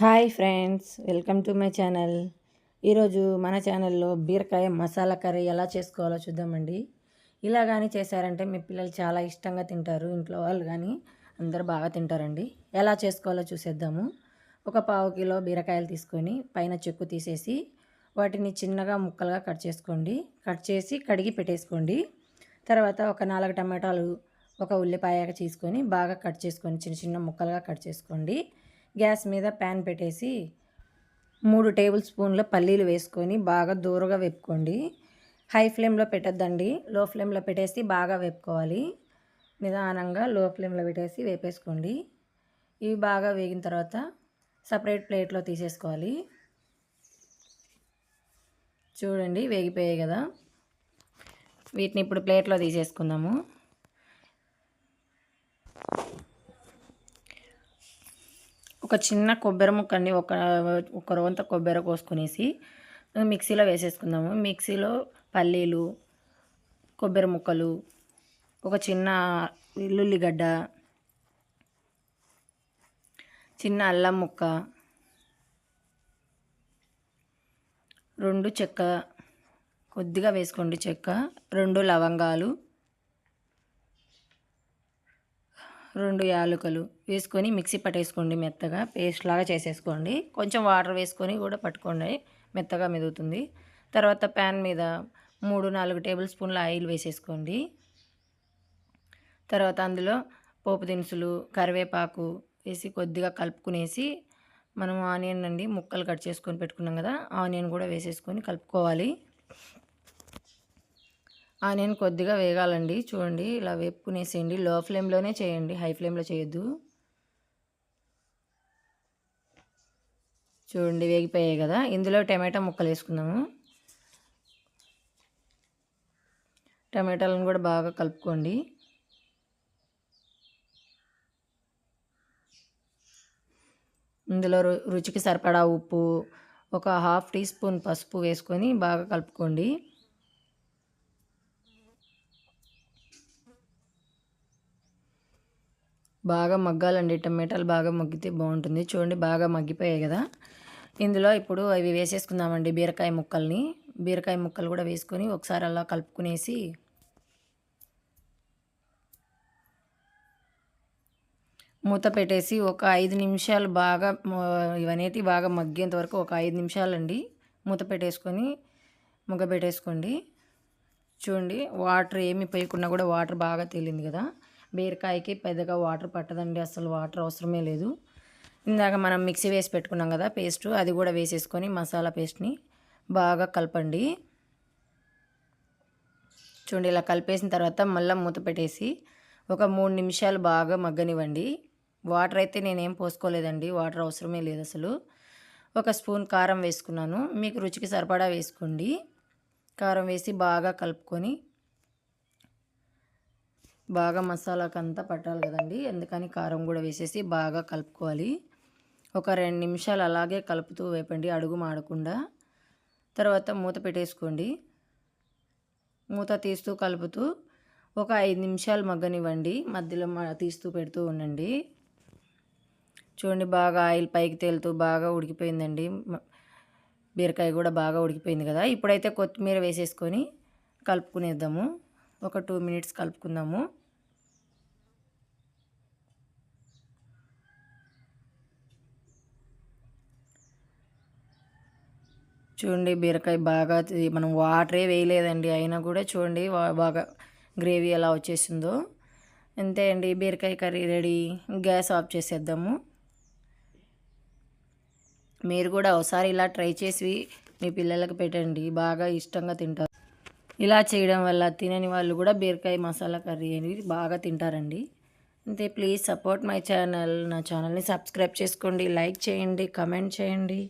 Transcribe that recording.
Hi friends welcome to my channel. ఈరోజు మన ఛానల్లో బీరకాయ మసాలా కర్రీ ఎలా చేసుకోవాలో చూద్దామండి. ఇలా కానీ చేశారంటే మీ పిల్లలు చాలా ఇష్టంగా తింటారు ఇంట్లో వాళ్ళు కానీ అందరు బాగా తింటారండి. ఎలా చేసుకోవాలో చూసేద్దాము. ఒక పావు కిలో బీరకాయలు తీసుకొని పైన చెక్కు తీసేసి వాటిని చిన్నగా ముక్కలుగా కట్ చేసుకోండి. కట్ చేసి కడిగి పెట్టేసుకోండి. తర్వాత ఒక నాలుగు టమాటాలు ఒక ఉల్లిపాయ తీసుకొని బాగా కట్ చేసుకొని చిన్న చిన్న ముక్కలుగా కట్ చేసుకోండి. గ్యాస్ మీద ప్యాన్ పెట్టేసి మూడు టేబుల్ స్పూన్ల పల్లీలు వేసుకొని బాగా దూరగా వేపుకోండి. హై ఫ్లేమ్లో పెట్టద్దండి. లో ఫ్లేమ్లో పెట్టేసి బాగా వేపుకోవాలి. నిదానంగా లో ఫ్లేమ్లో పెట్టేసి వేపేసుకోండి. ఇవి బాగా వేగిన తర్వాత సపరేట్ ప్లేట్లో తీసేసుకోవాలి. చూడండి వేగిపోయాయి కదా. వీటిని ఇప్పుడు ప్లేట్లో తీసేసుకుందాము. ఒక చిన్న కొబ్బరి ముక్కని ఒక ఒక రవంత కొబ్బరి కోసుకునేసి మిక్సీలో వేసేసుకుందాము. మిక్సీలో పల్లీలు కొబ్బరి ముక్కలు ఒక చిన్న వెల్లుల్లిగడ్డ చిన్న అల్లం ముక్క రెండు చెక్క కొద్దిగా వేసుకోండి చెక్క రెండు లవంగాలు రెండు యాలకులు వేసుకొని మిక్సీ పట్టేసుకోండి మెత్తగా పేస్ట్ లాగా చేసేసుకోండి. కొంచెం వాటర్ వేసుకొని కూడా పట్టుకోండి మెత్తగా మెదుగుతుంది. తర్వాత ప్యాన్ మీద మూడు నాలుగు టేబుల్ స్పూన్ల ఆయిల్ వేసేసుకోండి. తర్వాత అందులో పోపు దినుసులు కరివేపాకు వేసి కొద్దిగా కలుపుకునేసి మనం ఆనియన్ అండి ముక్కలు కట్ చేసుకొని పెట్టుకున్నాం కదా ఆనియన్ కూడా వేసేసుకొని కలుపుకోవాలి. ఆనియన్ కొద్దిగా వేగాలండి. చూడండి ఇలా వేపుకునేసేయండి. లో ఫ్లేమ్లోనే చేయండి. హై ఫ్లేమ్లో చేయొద్దు. చూడండి వేగిపోయాయి కదా. ఇందులో టమాటా ముక్కలు వేసుకుందాము. టమాటాలను కూడా బాగా కలుపుకోండి. ఇందులో రుచికి సరిపడా ఉప్పు ఒక హాఫ్ టీ స్పూన్ పసుపు వేసుకొని బాగా కలుపుకోండి. బాగా మగ్గాలండి. టమాటాలు బాగా మగ్గితే బాగుంటుంది. చూడండి బాగా మగ్గిపోయాయి కదా. ఇందులో ఇప్పుడు అవి వేసేసుకుందామండి బీరకాయ ముక్కల్ని. బీరకాయ ముక్కలు కూడా వేసుకొని ఒకసారి అలా కలుపుకునేసి మూత పెట్టేసి ఒక ఐదు నిమిషాలు బాగా ఇవనేటి బాగా మగ్గేంత వరకు ఒక ఐదు నిమిషాలండి. మూత పెట్టేసుకొని ముగ్గ పెట్టేసుకోండి చూడండి వాటర్ ఏమి పోయకుండా కూడా వాటర్ బాగా తేలింది కదా. బీరకాయకి పెద్దగా వాటర్ పట్టదండి అసలు వాటర్ అవసరమే లేదు. ఇందాక మనం మిక్సీ వేసి పెట్టుకున్నాం కదా పేస్ట్ అది కూడా వేసేసుకొని మసాలా పేస్ట్ని బాగా కలపండి. చూడండి ఇలా కలిపేసిన తర్వాత మళ్ళీ మూత పెట్టేసి ఒక మూడు నిమిషాలు బాగా మగ్గనివ్వండి. వాటర్ అయితే నేనేం పోసుకోలేదండి వాటర్ అవసరమే లేదు అసలు. ఒక స్పూన్ కారం వేసుకున్నాను మీకు రుచికి సరిపడా వేసుకోండి. కారం వేసి బాగా కలుపుకొని బాగా మసాలాకు అంతా పట్టాలి కదండి. అందుకని కారం కూడా వేసేసి బాగా కలుపుకోవాలి. ఒక రెండు నిమిషాలు అలాగే కలుపుతూ వేపండి అడుగు మాడకుండా. తర్వాత మూత పెట్టేసుకోండి. మూత తీస్తూ కలుపుతూ ఒక ఐదు నిమిషాలు మగ్గనివ్వండి. మధ్యలో తీస్తూ పెడుతూ ఉండండి. చూడండి బాగా ఆయిల్ పైకి తేలుతూ బాగా ఉడికిపోయిందండి. బీరకాయ కూడా బాగా ఉడికిపోయింది కదా. ఇప్పుడైతే కొత్తిమీర వేసేసుకొని కలుపుకునేద్దాము. ఒక టూ మినిట్స్ కలుపుకుందాము. చూడండి బీరకాయ బాగా మనం వాటరే వేయలేదండి అయినా కూడా చూడండి బాగా గ్రేవీ ఎలా వచ్చేసిందో. అంతే అండి బీరకాయ కర్రీ రెడీ. గ్యాస్ ఆఫ్ చేసేద్దాము. మీరు కూడా ఒకసారి ఇలా ట్రై చేసి మీ పిల్లలకు పెట్టండి బాగా ఇష్టంగా తింటారు. ఇలా చేయడం వల్ల తినని వాళ్ళు కూడా బీరకాయ మసాలా కర్రీ అనేది బాగా తింటారండి. అంతే ప్లీజ్ సపోర్ట్ మై ఛానల్ నా ఛానల్ని సబ్స్క్రైబ్ చేసుకోండి లైక్ చేయండి కమెంట్ చేయండి.